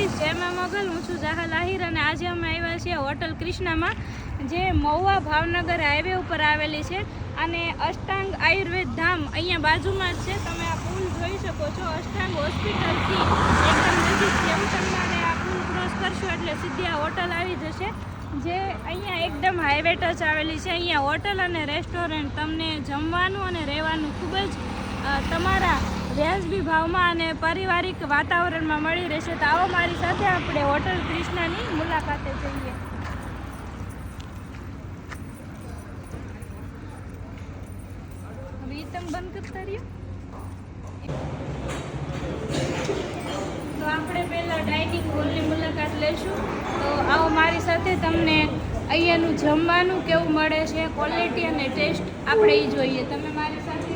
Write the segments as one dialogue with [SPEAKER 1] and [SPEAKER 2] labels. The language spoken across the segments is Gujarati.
[SPEAKER 1] દ્વારકાધીશ જય મા મોગલ હું છું જાહલ આહિર અને આજે અમે આવ્યા છીએ હોટલ કૃષ્ણામાં, જે મહુવા ભાવનગર હાઈવે ઉપર આવેલી છે અને અષ્ટાંગ આયુર્વેદ ધામ અહીંયા બાજુમાં જ છે. તમે આ પુલ જોઈ શકો છો, અષ્ટાંગ હોસ્પિટલથી એકદમ નજીક જેમ તમારે આ પુલ ક્રોસ કરશો એટલે સીધી આ હોટલ આવી જશે. જે અહીંયા એકદમ હાઈવે ટચ આવેલી છે. અહીંયા હોટલ અને રેસ્ટોરન્ટ તમને જમવાનું અને રહેવાનું ખૂબ જ તમારા વ્યાજબી ભાવમાં અને પારિવારિક વાતાવરણમાં મળી રહેશે તો આવો મારી સાથે આપણે હોટલ કૃષ્ણની મુલાકાતે જઈએ. તમે બંધ કરતા રહ્યો તો આપણે પહેલાં ડાઇનિંગ હોલની મુલાકાત લઈશું તો આવો મારી સાથે તમને અહીંયાનું જમવાનું કેવું મળે છે, ક્વોલિટી અને ટેસ્ટ આપણે એ જોઈએ. તમે મારી સાથે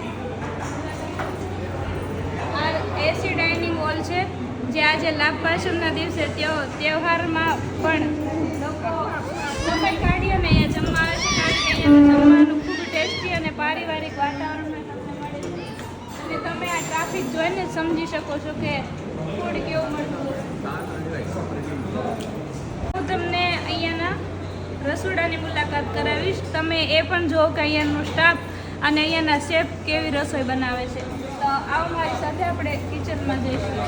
[SPEAKER 1] આ એસી ડાઇનિંગ હોલ છે જે આજે લાભ પાચમના દિવસે તહેવારમાં પણ લોકો કાઢી અને અહીંયા જમવા આવે છે. જમવાનું ખૂબ ટેસ્ટી અને પારિવારિક વાતાવરણમાં તમને મળે છે. અને તમે આ ટ્રાફિક જોઈને સમજી શકો છો કે ફૂડ કેવું મળતું હું તમને અહીંયાના રસોડાની મુલાકાત કરાવીશ. તમે એ પણ જુઓ કે અહીંયાનો સ્ટાફ અને અહીંયાના શેફ કેવી રસોઈ બનાવે છે. તો આવો મારી સાથે આપણે કિચનમાં જઈશું.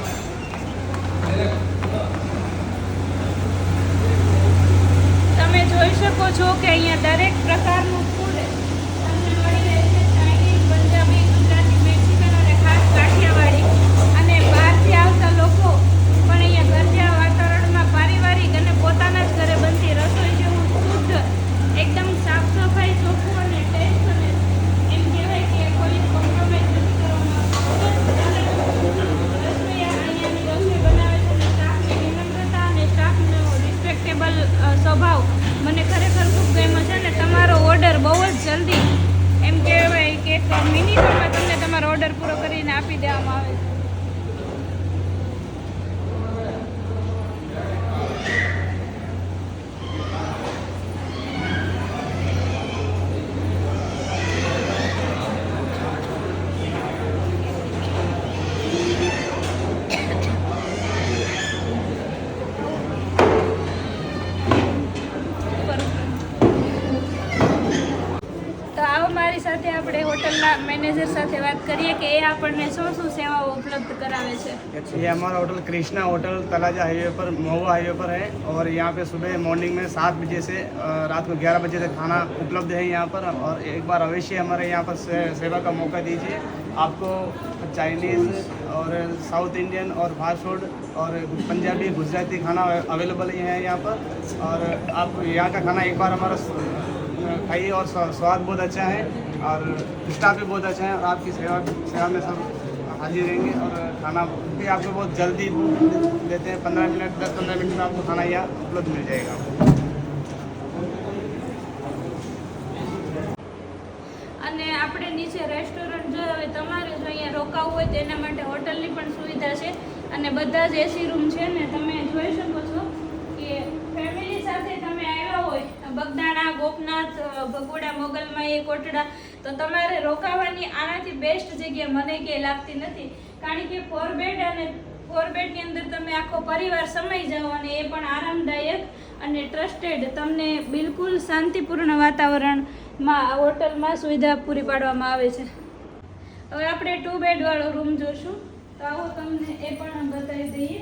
[SPEAKER 1] તમે જોઈ શકો છો કે અહીંયા દરેક પ્રકારનું મેનેજર સાથે વાત કરીએ કે એ આપણને શું શું સેવાઓ ઉપલબ્ધ કરાવે છે
[SPEAKER 2] ये हमारा hotel Krishna hotel Talaja highway पर महुआ हाईवे पर है और यहाँ पे सुबह मॉर्निंग में सात बजे से अ, रात को ग्यारह बजे तक खाना उपलब्ध है यहाँ पर और एक बार अवश्य हमारे यहाँ पर से, सेवा का मौका दीजिए आपको चाइनीज़ और साउथ इंडियन और फास्ट फूड और पंजाबी गुजराती खाना अवेलेबल है यहाँ पर और आप यहाँ का खाना एक बार हमारा खाइए और स्वा- स्वाद बहुत अच्छा है और स्टाफ भी बहुत अच्छा है और आपकी सेवा सेवा में सब हाजिर रहेंगे और खाना भी आपको बहुत जल्दी देते हैं पंद्रह मिनट दस पंद्रह मिनट में आपको खाना यहाँ उपलब्ध मिल जाएगा
[SPEAKER 1] અને આપણે નીચે રેસ્ટોરન્ટ જો હવે તમારે જો અહીંયા રોકાવું હોય તો એના માટે હોટલની પણ સુવિધા છે અને બધા જ એસી રૂમ છે ને તમે જોઈ શકો છો કે ફેમિલી સાથે તમે આવ્યા હોય બગદાણા ગોપનાથ અ, ભગોડા મોગલમાં એ કોટડા તો તમારે રોકાવાની આનાથી બેસ્ટ જગ્યા મને ક્યાંય લાગતી નથી. કારણ કે ફોર બેડ અને ફોર બેડની અંદર તમે આખો પરિવાર સમાઈ જાઓ અને એ પણ આરામદાયક અને ટ્રસ્ટેડ તમને બિલકુલ શાંતિપૂર્ણ વાતાવરણમાં હોટલમાં સુવિધા પૂરી પાડવામાં આવે છે. હવે આપણે ટુ બેડવાળો રૂમ જોશું. તો આવો તમને એ પણ બતાવી દઈએ.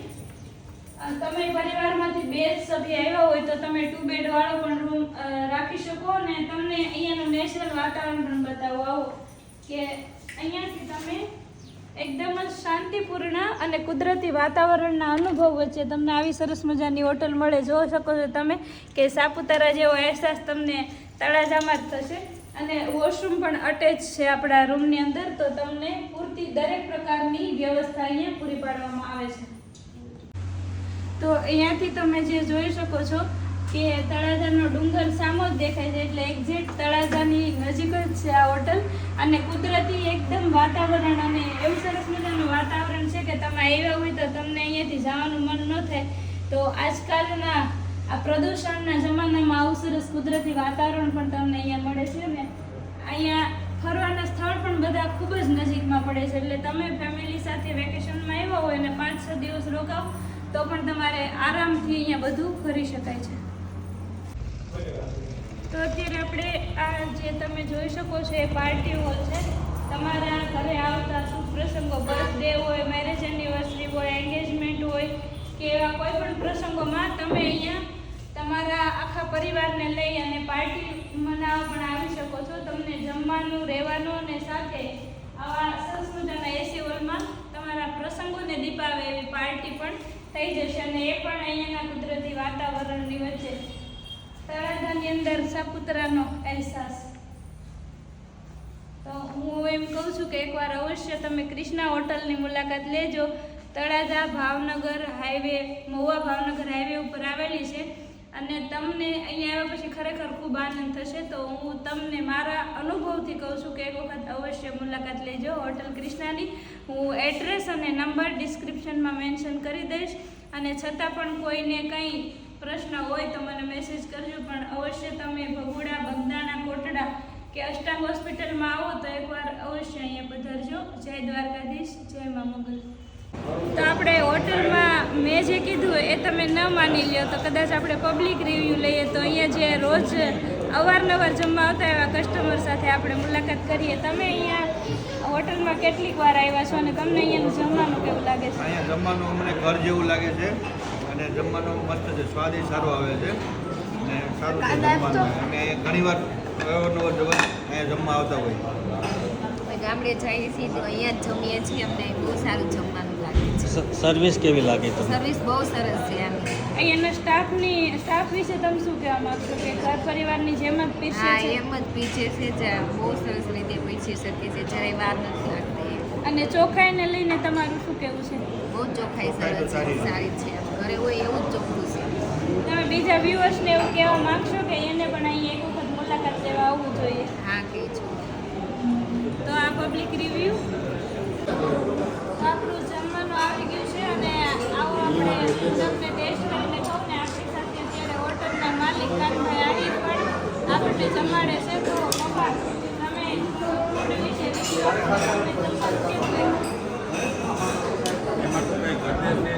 [SPEAKER 1] તમે પરિવારમાંથી બે સભ્ય આવ્યા હોય તો તમે ટુ બેડવાળો પણ રૂમ રાખી શકો અને તમને અહીંયાનું નેચરલ વાતાવરણ પણ બતાવો. આવો. કે અહીંયાથી તમે એકદમ જ શાંતિપૂર્ણ અને કુદરતી વાતાવરણના અનુભવ વચ્ચે તમને આવી સરસ મજાની હોટલ મળે. જોઈ શકો છો તમે કે સાપુતારા જેવો અહેસાસ તમને તળાજામાં જ થશે. અને વોશરૂમ પણ અટેચ છે આપણા રૂમની અંદર. તો તમને પૂરતી દરેક પ્રકારની વ્યવસ્થા અહીંયા પૂરી પાડવામાં આવે છે. તો અહીંયાથી તમે જે જોઈ શકો છો કે તળાજાનો ડુંગર સામો જ દેખાય છે એટલે એક્ઝેક્ટ તળાજાની નજીક જ છે આ હોટલ અને કુદરતી એકદમ વાતાવરણ અને એવું સરસ મજાનું વાતાવરણ છે કે તમે આવ્યા હોય તો તમને અહીંયાથી જવાનું મન ન થાય. તો આજકાલના આ પ્રદૂષણના જમાનામાં આવું સરસ કુદરતી વાતાવરણ પણ તમને અહીંયા મળે છે ને અહીંયા ફરવાના સ્થળ પણ બધા ખૂબ જ નજીકમાં પડે છે એટલે તમે ફેમિલી સાથે વેકેશનમાં આવ્યા હોય અને પાંચ છ દિવસ રોકાવ તો પણ તમારે આરામથી અહીંયા બધું કરી શકાય છે. તો અત્યારે આપણે આ જે તમે જોઈ શકો છો, એ પાર્ટી હોલ છે. તમારા ઘરે આવતા શુભ પ્રસંગો બર્થડે હોય મેરેજ એનિવર્સરી હોય એન્ગેજમેન્ટ હોય કે એવા કોઈ પણ પ્રસંગોમાં તમે અહીંયા તમારા આખા પરિવારને લઈ અને પાર્ટી મનાવવા પણ આવી શકો છો. તમને જમવાનું, રહેવાનું અને સાથે આવા સરસ મજાના એસી હોલમાં તમારા પ્રસંગોને દીપાવે એવી પાર્ટી પણ થઈ જશે અને એ પણ અહીંયાના કુદરતી વાતાવરણની વચ્ચે તળાજાની અંદર સાપુતરાનો અહેસાસ. તો હું એમ કહું છું કે એકવાર અવશ્ય તમે ક્રિષ્ના હોટલની મુલાકાત લેજો. તળાજા ભાવનગર હાઈવે, મહુવા ભાવનગર હાઈવે ઉપર આવેલી છે. અને તમને અહીંયા આવ્યા પછી ખરેખર ખૂબ આનંદ થશે. તો હું તમને મારા અનુભવથી કહું છું કે એક વખત અવશ્ય મુલાકાત લેજો હોટલ ક્રિષ્નાની હું એડ્રેસ અને નંબર ડિસ્ક્રિપ્શનમાં મેન્શન કરી દઈશ. અને છતાં પણ કોઈને કંઈ પ્રશ્ન હોય તો મને મેસેજ કરજો. પણ અવશ્ય તમે ભગુડા, બગદાણા, કોટડા કે અષ્ટાંગ હોસ્પિટલમાં આવો તો એકવાર અવશ્ય અહીંયા પધારજો. જય દ્વારકાધીશ, જય મા મોગલ. તો આપણે હોટલમાં મેં જે કીધું એ તમે ન માની લ્યો તો કદાચ આપણે પબ્લિક રિવ્યૂ લઈએ તો અહીંયા જે રોજ અવારનવાર જમવા આવતા એવા કસ્ટમર સાથે આપણે મુલાકાત કરીએ. તમે અહીંયા હોટલમાં કેટલીક વાર આવ્યા છો અને તમને અહીંયાનું જમવાનું કેવું લાગે છે?
[SPEAKER 3] અહીંયા જમવાનું અમને ઘર જેવું લાગે છે અને જમવાનું મસ્ત છે સ્વાદ સારો આવે છે અને સારું છે જમવાનું. અમે ઘણીવાર અવારનવાર જવા અહીંયા જમવા આવતા હોય
[SPEAKER 4] ગામડે જઈએ છીએ તો અહીંયા જ જમીએ છીએ અમને બહુ સારું જમવાનું.
[SPEAKER 5] સર્વિસ કેવી લાગી તમને?
[SPEAKER 4] સર્વિસ બહુ સરસ છે એમ.
[SPEAKER 1] અહીંયાના સ્ટાફની સ્ટાફ વિશે તમે શું કહેવા માંગશો કે ઘર પરિવારની જેમ જ પીરસે
[SPEAKER 4] હા
[SPEAKER 1] છે?
[SPEAKER 4] એમ જ પીછે છે જે બહુ સરસ રીતે પીછી શકે છે જરાય વાર નથી લાગતી
[SPEAKER 1] અને ચોખ્ખાઈને લઈને તમારું શું કહેવું છે?
[SPEAKER 4] બહુ ચોખ્ખાઈ સરસ છે સારી છે ઘરે હોય એવું જ ચોખ્ખું છે.
[SPEAKER 1] તમે બીજા વ્યુઅર્સને એવું કહેવા માંગશો કે એને પણ અહીં એક વખત મુલાકાત લેવા આવવું જોઈએ?
[SPEAKER 4] હા કે છું.
[SPEAKER 1] તો આ પબ્લિક રિવ્યુ આપણું જમવાનું આવી ગયું છે અને આવો આપણે તમને ટેસ્ટ કરીને કહું ને આપણી સાથે અત્યારે હોટલના માલિક કાનભાઈ આહિર પણ આપણને જમાડે છે તો પપ્પા, તમે ફૂડ વિશે review આપો. તમને જમવાનું કેવું લાગ્યું?
[SPEAKER 3] એમાં તો કંઈ ઘટે છે